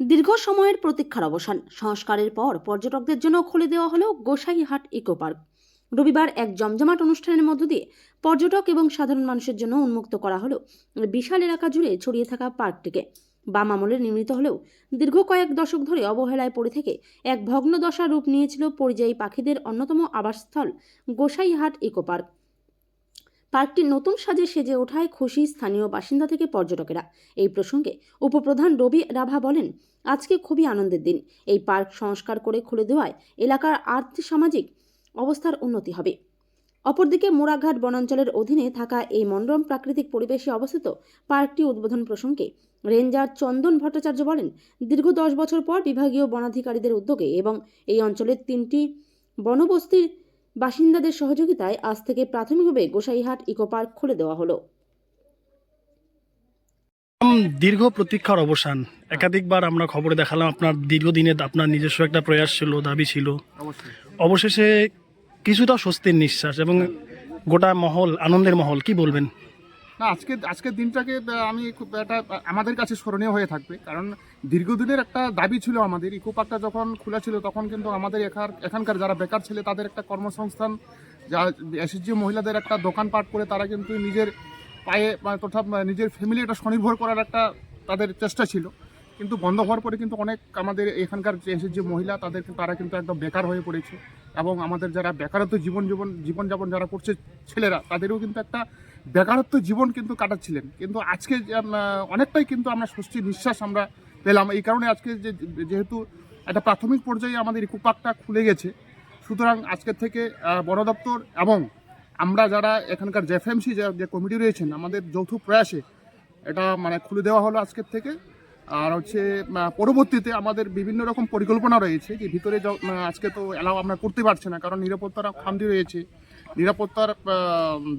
দীর্ঘ সময়ের প্রতীক্ষার অবসান। সংস্কারের পর পর্যটকদের জন্য খুলে দেওয়া হলো গোসাইহাট ইকো পার্ক। রবিবার এক জমজমাট অনুষ্ঠানের মধ্য দিয়ে পর্যটক এবং সাধারণ মানুষের জন্য উন্মুক্ত করা হলো বিশাল এলাকা জুড়ে ছড়িয়ে থাকা পার্কটিকে। বাম আমলে নির্মিত হলেও দীর্ঘ কয়েক দশক ধরে অবহেলায় পড়ে থেকে এক ভগ্ন দশা রূপ নিয়েছিল পরিযায়ী পাখিদের অন্যতম আবাসস্থল গোসাইহাট ইকো পার্ক। পার্কটি নতুন সাজে সেজে ওঠায় খুশি স্থানীয় বাসিন্দা থেকে পর্যটকেরা। এই প্রসঙ্গে উপপ্রধান রবি রাভা বলেন, আজকে খুবই আনন্দের দিন। এই পার্ক সংস্কার করে খুলে দেওয়ায় এলাকার আর্থিক সামাজিক অবস্থার উন্নতি হবে। অপরদিকে মোড়াঘাট বনাঞ্চলের অধীনে থাকা এই মনোরম প্রাকৃতিক পরিবেশে অবস্থিত পার্কটি উদ্বোধন প্রসঙ্গে রেঞ্জার চন্দন ভট্টাচার্য বলেন, দীর্ঘ দশ বছর পর বিভাগীয় বনাধিকারীদের উদ্যোগে এবং এই অঞ্চলের তিনটি বনবস্তির বাসিন্দাদের সহযোগিতায় আজ থেকে প্রাথমিকভাবে গোসাইহাট ইকো পার্ক খুলে দেওয়া হলো। দীর্ঘ প্রতীক্ষার অবসান। একাধিকবার আমরা খবরে দেখালাম আপনার দীর্ঘদিনে আপনার নিজস্ব একটা প্রয়াস ছিল দাবি ছিল। অবশেষে কিছুটা স্বস্তির নিঃশ্বাস এবং গোটা মহল আনন্দের মহল কি বলবেন? না আজকে আজকের দিনটাকে আমি খুব একটা আমাদের কাছে স্মরণীয় হয়ে থাকবে। কারণ দীর্ঘদিনের একটা দাবি ছিল আমাদের। ইকো পার্কটা যখন খোলা ছিল, তখন কিন্তু আমাদের এখান এখানকার যারা বেকার ছেলে, তাদের একটা কর্মসংস্থান, যা এসএসজি মহিলাদের একটা দোকানপাট করে তারা কিন্তু নিজের পায়ে বা তথা নিজের ফ্যামিলি একটা স্বনির্ভর করার একটা তাদের চেষ্টা ছিল। কিন্তু বন্ধ হওয়ার পরে কিন্তু অনেক আমাদের এখানকার যে মহিলা, তাদের তারা কিন্তু একদম বেকার হয়ে পড়েছে। এবং আমাদের যারা বেকারত্ব জীবন জীবন, জীবনযাপন যারা করছে ছেলেরা, তাদেরও কিন্তু একটা বেকারত্ব জীবন কিন্তু কাটাচ্ছিলেন। কিন্তু আজকে অনেকটাই কিন্তু আমরা স্বস্তির নিঃশ্বাস আমরা পেলাম এই কারণে আজকে যে যেহেতু একটা প্রাথমিক পর্যায়ে আমাদের ইকো পার্কটা খুলে গেছে, সুতরাং আজকের থেকে বন দপ্তর এবং আমরা যারা এখানকার জেফএমসি যে কমিটি রয়েছেন, আমাদের যৌথ প্রয়াসে এটা মানে খুলে দেওয়া হলো আজকের থেকে। আর হচ্ছে পরবর্তীতে আমাদের বিভিন্ন রকম পরিকল্পনা রয়েছে যে ভিতরে আজকে তো এলাও আমরা করতে পারছি না কারণ নিরাপত্তার খামতি রয়েছে। নিরাপত্তার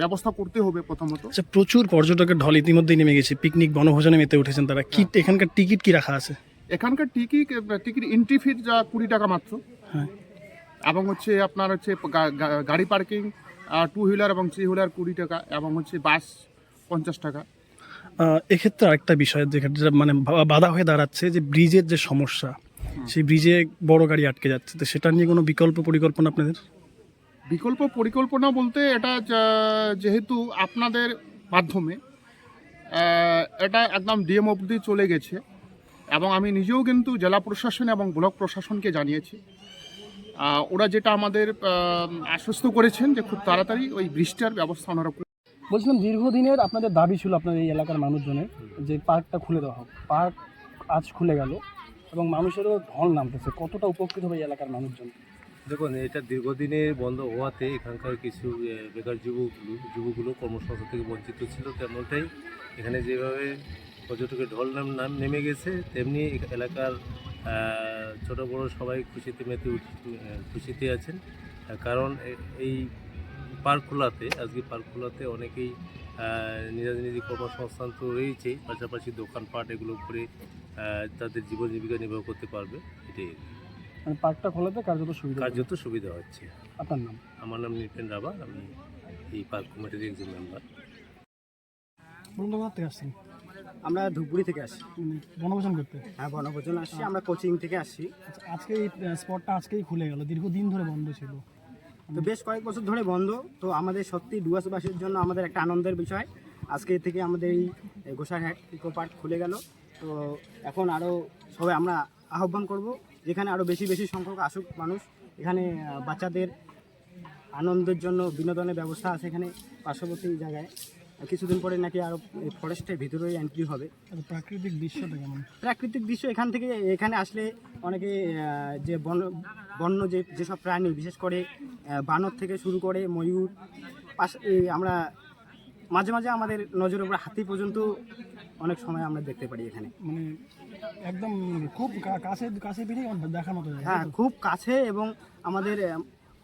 ব্যবস্থা করতে হবে প্রথমত। আচ্ছা প্রচুর পর্যটকের ঢল ইতিমধ্যেই নেমে গেছে পিকনিক বনভোজনে মেতে উঠেছেন তারা। কি এখানকার টিকিট কি রাখা আছে? এখানকার টিকিট টিকিট এন্ট্রি ফিট যা কুড়ি টাকা মাত্র। হ্যাঁ। এবং হচ্ছে আপনার হচ্ছে গাড়ি পার্কিং টু হুইলার এবং থ্রি হুইলার কুড়ি টাকা এবং হচ্ছে বাস পঞ্চাশ টাকা। এক্ষেত্রে আরেকটা বিষয় যেটা মানে বাধা হয়ে দাঁড়াচ্ছে যে ব্রিজের যে সমস্যা সেই ব্রিজে বড় গাড়ি আটকে যাচ্ছে। তো সেটা নিয়ে কোনো বিকল্প পরিকল্পনা আপনাদের? বিকল্প পরিকল্পনা বলতে এটা যেহেতু আপনাদের মাধ্যমে এটা একদম ডিএম অবধি চলে গেছে। এবং আমি নিজেও কিন্তু জেলা প্রশাসন এবং ব্লক প্রশাসনকে জানিয়েছি। ওরা যেটা আমাদের আশ্বস্ত করেছেন যে খুব তাড়াতাড়ি ওই বৃষ্টির ব্যবস্থা ওনারা বলছিলাম দীর্ঘদিনের আপনাদের দাবি ছিল আপনাদের এই এলাকার মানুষজনের যে পার্কটা খুলে দেওয়া হোক। পার্ক আজ খুলে গেল এবং মানুষেরও ঢল নামতেছে। কতটা উপকৃত হবে এই এলাকার মানুষজন? দেখুন, এটা দীর্ঘদিনের বন্ধ হওয়াতে এখানকার কিছু বেকার যুবকগুলো যুবকগুলো কর্মসংস্থান থেকে বঞ্চিত ছিল তেমনটাই। এখানে যেভাবে পর্যটকের ঢল নাম নাম নেমে গেছে, তেমনি এলাকার ছোট বড় সবাই খুশিতে মেতে খুশিতে আছেন। কারণ এই পার্ক খোলাতে আজকে পার্ক খোলাতে অনেকেই নিজের নিজের কর্মসংস্থান তো রয়েছেই পাশাপাশি দোকানপাট এগুলো করে তাদের জীবন জীবিকা নির্বাহ করতে পারবে এটাই। মানে পার্কটা খোলাতে কার্যত সুবিধা। কার্যত সুবিধা হচ্ছে। আপনার নাম? আমার নাম নিপেন রাবা আমি এই পার্ক কমিটির একজন মেম্বার। বন্ধুবান্ধব থেকে আসছেন? আমরা ধূপগুড়ি থেকে আসি। বনভোজন করতে? হ্যাঁ বনভোজন আসছি আমরা কোচিং থেকে আসছি। আচ্ছা আজকে এই স্পটটা আজকেই খুলে গেল দীর্ঘদিন ধরে বন্ধ ছিল। তো বেশ কয়েক বছর ধরে বন্ধ। তো আমাদের সত্যি ডুয়াসবাসীর জন্য আমাদের একটা আনন্দের বিষয়। আজকে থেকে আমাদের এই গোসাইহাট ইকো পার্ক খুলে গেল। তো এখন আরও সবাই আমরা আহ্বান করব যেখানে আরও বেশি বেশি সংখ্যক আসুক মানুষ। এখানে বাচ্চাদের আনন্দের জন্য বিনোদনের ব্যবস্থা আছে এখানে পার্শ্ববর্তী জায়গায়। কিছুদিন পরে নাকি আরও ফরেস্টের ভিতরেই এন্ট্রি হবে। প্রাকৃতিক দৃশ্যটা কেমন? প্রাকৃতিক দৃশ্য এখান থেকে এখানে আসলে অনেকে যে বন বন্য যে যেসব প্রাণী বিশেষ করে বানর থেকে শুরু করে ময়ূর পাশ এই আমরা মাঝে মাঝে আমাদের নজরের উপর হাতি পর্যন্ত অনেক সময় আমরা দেখতে পারি এখানে। মানে একদম খুব কাছে কাছে পিঠে দেখার মতো জায়গা। হ্যাঁ খুব কাছে এবং আমাদের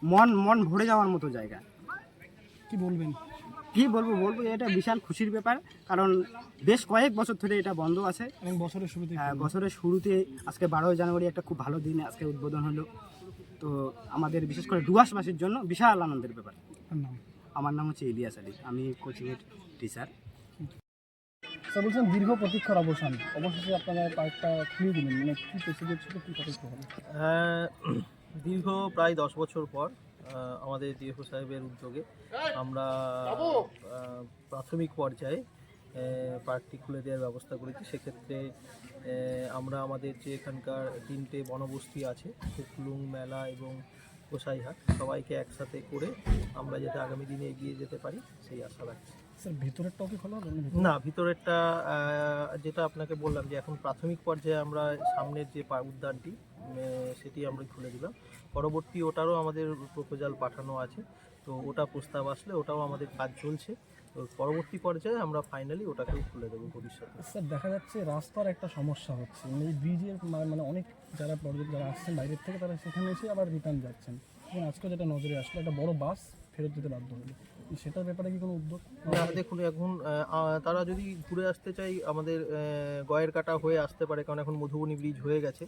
মন মন ভরে যাওয়ার মতো জায়গা। কি বলবেন? কি বলব বলব এটা বিশাল খুশির ব্যাপার কারণ বেশ কয়েক বছর ধরে এটা বন্ধ আছে। এবং বছরের শুরুতে হ্যাঁ, বছরের শুরুতে আজকে বারোই জানুয়ারি একটা খুব ভালো দিন আজকে উদ্বোধন হলো। তো আমাদের বিশেষ করে ডুয়াসবাসীর জন্য বিশাল আনন্দের ব্যাপার। নাম? আমার নাম হচ্ছে ইলিয়াস আলী। আমি কোচিংয়ের টিচার স্যার বলছেন দীর্ঘ প্রতীক্ষার অবসান। অবশেষে আপনারা পার্কটা খুলে দিলেন। মানে কী প্রসিডিউর ছিল কী কথা বলুন। হ্যাঁ, দীর্ঘ প্রায় দশ বছর পর আমাদের ডিএফও সাহেবের উদ্যোগে আমরা প্রাথমিক পর্যায়ে পার্কটি খুলে দেওয়ার ব্যবস্থা করেছি। সেক্ষেত্রে আমরা আমাদের যে এখানকার তিনটে বনবস্তি আছে কুকলুং মেলা এবং গোসাইহাট সবাইকে একসাথে করে আমরা যাতে আগামী দিনে এগিয়ে যেতে পারি সেই আশা রাখছি। স্যার খোলা না ভিতরেরটা যেটা আপনাকে বললাম যে এখন প্রাথমিক পর্যায়ে আমরা সামনের যে পা- উদ্যানটি সেটি আমরা খুলে দিলাম। পরবর্তী ওটারও আমাদের প্রপোজাল পাঠানো আছে। তো ওটা প্রস্তাব আসলে ওটাও আমাদের কাজ চলছে। পরবর্তী পর্যায়ে আমরা ফাইনালি ওটাকেও খুলে দেবো ভবিষ্যতে। স্যার দেখা যাচ্ছে রাস্তার একটা সমস্যা হচ্ছে। মানে এই ব্রিজের মানে অনেক যারা পর্যটক যারা আসছেন বাইরের থেকে তারা সেখানে এসে আবার রিটার্ন যাচ্ছেন। এবং আজকে যেটা নজরে আসলো একটা বড় বাস ফেরত যেতে বাধ্য হলো। সেটার ব্যাপারে কি কোনো উদ্যোগ? না, দেখুন এখন তারা যদি ঘুরে আসতে চাই আমাদের গয়ের কাটা হয়ে আসতে পারে কারণ এখন মধুবনী ব্রিজ হয়ে গেছে।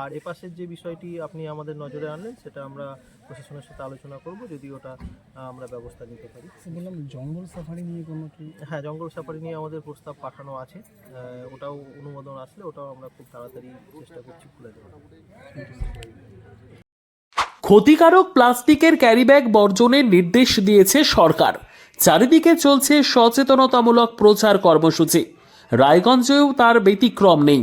আর এপাশের যে বিষয়টি আপনি আমাদের নজরে আনলেন সেটা আমরা প্রশাসনের সাথে আলোচনা করব যদি ওটা আমরা ব্যবস্থা নিতে পারি। বললাম জঙ্গল সাফারি নিয়ে কোনো কি? হ্যাঁ জঙ্গল সাফারি নিয়ে আমাদের প্রস্তাব পাঠানো আছে। ওটাও অনুমোদন আসলে ওটাও আমরা খুব তাড়াতাড়ি চেষ্টা করছি খুলে দেওয়ার ক্ষতিকারক প্লাস্টিকের ক্যারিব্যাগ বর্জনের নির্দেশ দিয়েছে সরকার। চারিদিকে চলছে সচেতনতামূলক প্রচার কর্মসূচি। রায়গঞ্জেও তার ব্যতিক্রম নেই।